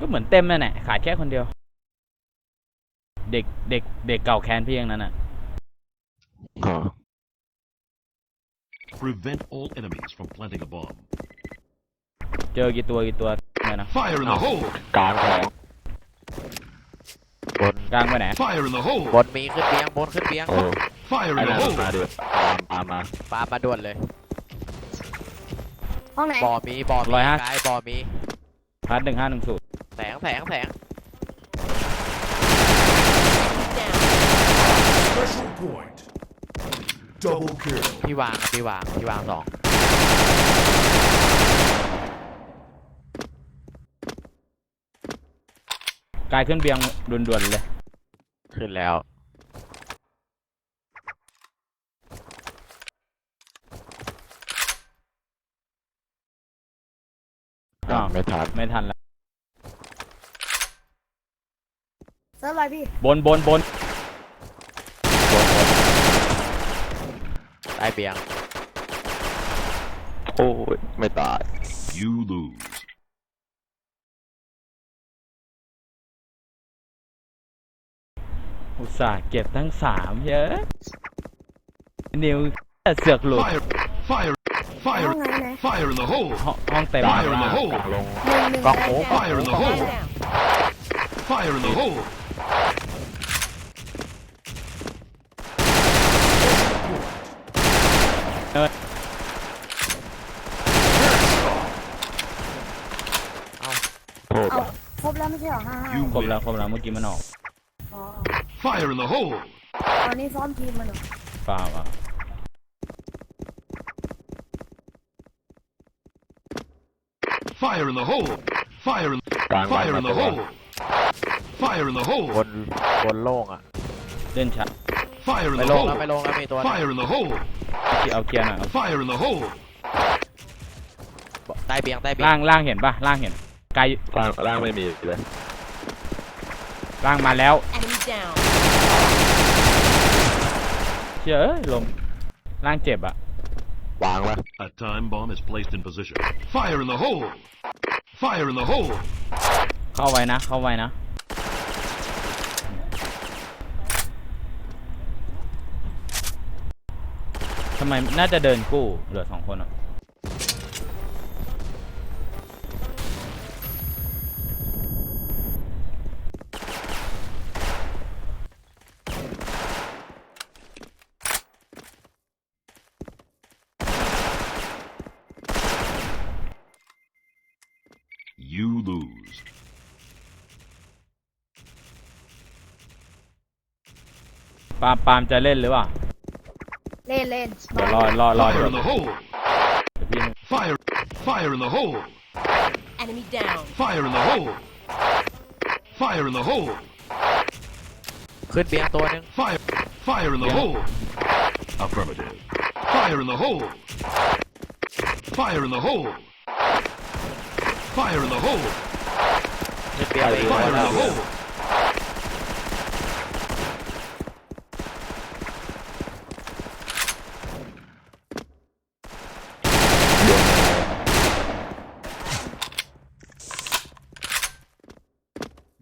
ก็เหมือนเต็มนั่นแหละขาดแค่คนเดียว เด็กเด็ก เด็กเก่าแคนพี่อย่างนั้นอะอ๋อ Prevent all enemies from planting a bomb. เจอกี่ตัวกี่ตัวเนี่ยนะ Fire in the hole! กลางของบนกลางไปไหน Fire in the hole! บนมีขึ้นเบียงบนขึ้นเบียงโอ้ Fire ไอ้ in the นั่น hole! มาดิตามตามมาปามาด่วนเลย ห้องไหน บ่อมีบ่อมีร้อยห้ากายบ่อมี พาร์ทหนึ่งห้าหนึ่งศูนย์ แสงแสงแสง Special point. Double kill. พี่วางครับพี่วางพี่วางสองกลายขึ้นเบียงด่วนๆเลย ขึ้นแล้ว อ้าว ไม่ทัน ไม่ทัน แล้วอะไรพี่บนบนบนได้เบียง โอ้ย ไม่ตาย You lose. อุตส่าห์เก็บทั้งสามเยอะ นิวเสือกหลุด Fire! Fire! ห้อ Fire! งไหนไหน Fire in the hole! ห้องห้องเต็ม Fire in the hole! ลางลงหนึ่งหนึ่งกล้องหมูแปด Fire in the hole! Fire in the hole! Headshot. โทษ เอาว่ะครบแล้วไม่ใช่เหรอห้าห้า You ครบแล้ว win. ครบแล้วเมื่อกี้มันออก อ๋อ Fire in the hole! ตอนนี้ซ้อมทีมมันเหรอฟาวอะ Fire in the hole! Fire in กลางวัน Fire มา in ตั the ว hole! Fire in the บ hole! นบนโล่งอะ เล่นช้า Fire in ไม่ the ลงแล้ว hole! ไม่ลงแล้วมีตัวนะ Fire in the hole! เอาเกียร์หน่อยเอา Fire in the hole! ใต้เบียงใต้เบียล่าง งล่างเห็นปะล่างเห็น ไกลร่างร่างไม่มีเลยล่างมาแล้ว Enemy down. เชื่อเอ้ยลมล่างเจ็บอะวางปะ A time bomb is placed in position. Fire in the hole! Fire in the hole! เข้าไว้นะ เข้าไว้นะำไมน่าจะเดินกู้เหลือสองคนอะ You lose. ปาล์มปาล์มจะเล่นหรือเปล่า เล่นเล่น เดี๋ยวรอรอรอ Fire เดี๋ยว in the hole! พี่ Fire! Fire in the hole! Enemy down. Fire in the hole! Fire in the hole! ขึ้นเบียงตัวหนึง Fire! Fire in the Yeah. hole! Affirmative. Fire in the hole! Fire in the hole! Fire in the hole! ขึ้นเบียงไปอีกตัว Fire in แล้ the ว hole!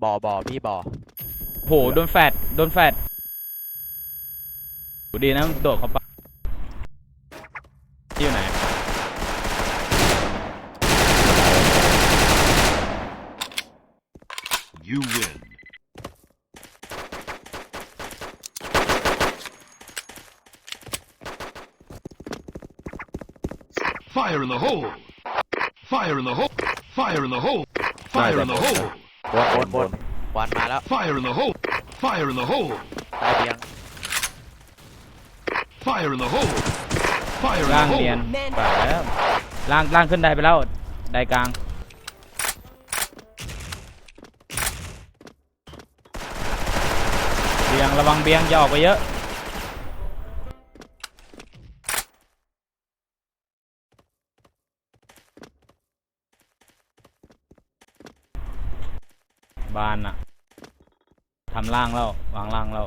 บ่อบ่อพี่บ่อโหโดนแฟดโดนแฟดโหดีนะมันโดดเข้าไปที่อยู่ไหน You win. Fire in the hole! Fire in the hole! Fire in the hole! Fire in the hole! บนบน บนวันมาแล้ว Fire in the hole! Fire in the hole! ใต้เบียง Fire in the hole! Fire in ล่าง the เนียน hole! ไปแล้วล่างล่างขึ้นได้ไปแล้ว ได้กลาง เบียงระวังเบียงอย่าออกไปเยอะ บานอะ ทำล่างแล้ววางล่างแล้ว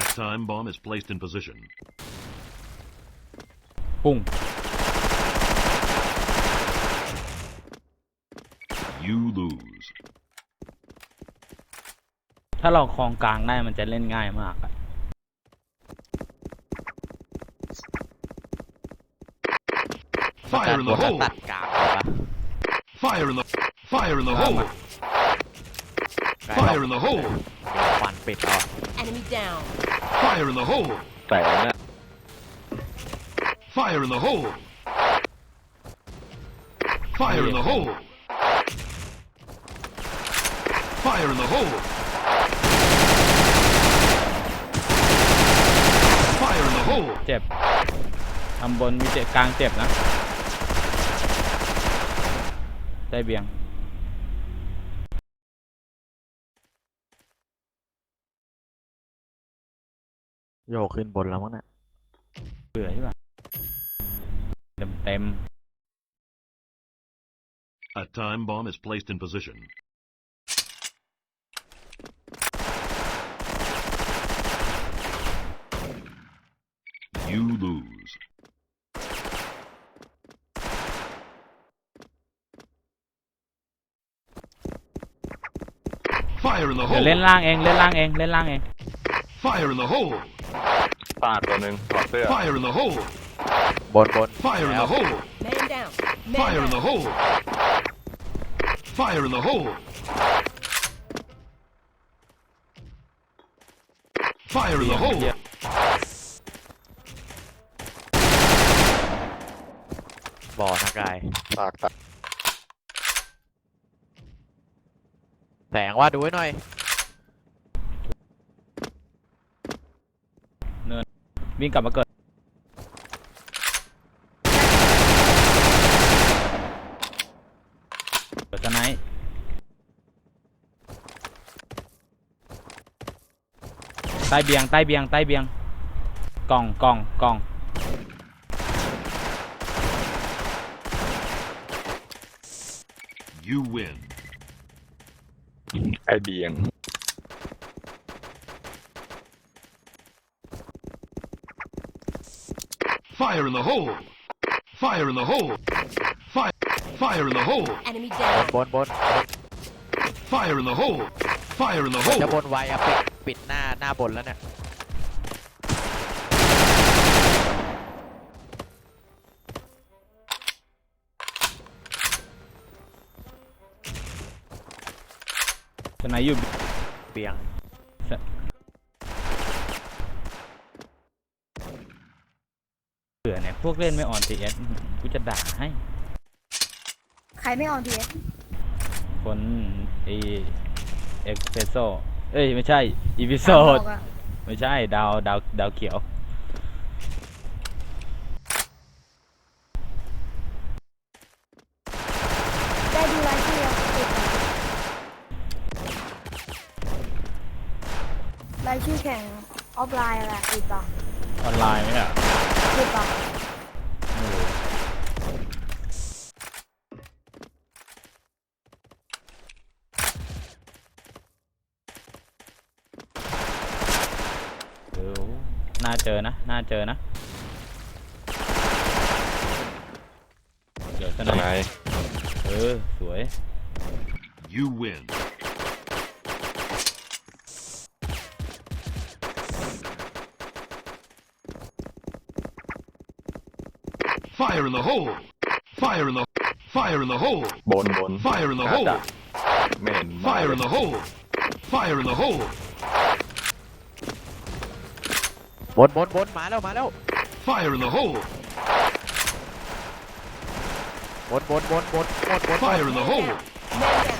A time bomb is placed in position. ปุ้ง You lose. ถ้าเราคลองกลางได้มันจะเล่นง่ายมากอะ Fire in บ the นแล้ว hole! ตัดกลางเลยปะ Fire in the fire in the Ah, hole! ใกล้ Fire in the hole! ควันปิดแล้วอะ Enemy down. Fire in the hole! แสงอะ Fire in the hole! Fire in the hole! Fire in the hole! Fire in the hole! เจ็บทำบนมีเจ็บกลางเจ็บนะ ได้เบียง โยกขึ้นบนแล้วมั้งน่ะ เบื่อใช่ปะเต็มเต็ม A time bomb is placed in position. You lose. เดี๋ยว hole! เล่นล่างเองเล่นล่างเองเล่นล่างเอง Fire in the hole! ปาดตัวหนึ่งถอดเสื้อ Fire in the hole! บนบน Fire in แล้ the ว hole! Man down. Man Fire in the down. hole! Fire in the hole! Fire in the hole! บ่อนะกาย ปากตัด สงว่าดูไว้หน่อย วิ่งกลับมาเกิด เกิดสไนป์ใต้เบียง ใต้เบียง ใต้เบียง กล่อง กล่อง กล่อง You win. ไอเบียง Fire in the hole! Fire in the hole! Fire! Fire in the hole! Enemy บน down. บนบน Fire in the hole! Fire in the จะ hole! บนไวอะปิดปิดหน้าหน้าบนแล้วเนี่ย สไนป์อยู่เบียงเบื่อเนี่ยพวกเล่นไม่ออนทีเอสกูจะด่าให้ ใครไม่ออนทีเอสคนเอเอ็กเพรสโซเอ้ย ไม่ใช่อีพิโซดบอกอะไม่ใช่ ดาว ดาว ดาวเขียว ได้ดูรายชื่อยังติดอะ รายชื่อแข่งออฟไลน์อะไรติดต่อออนไลน์ไหมอะติดต่อไม่รู้เออน่าเจอนะ น่าเจอนะ เดี๋ยวสสไนไนป์ป์เออ สวย You win. Fire in the hole! Fire in the Fire in the hole! บนบน Fire in the น่า hole! จะไม่เห็นมา Fire in the hole! Fire in the hole! บนบนบนมาแล้วมาแล้ว Fire in the hole! บนบนบนบนบนบน Fire in the hole! Man down.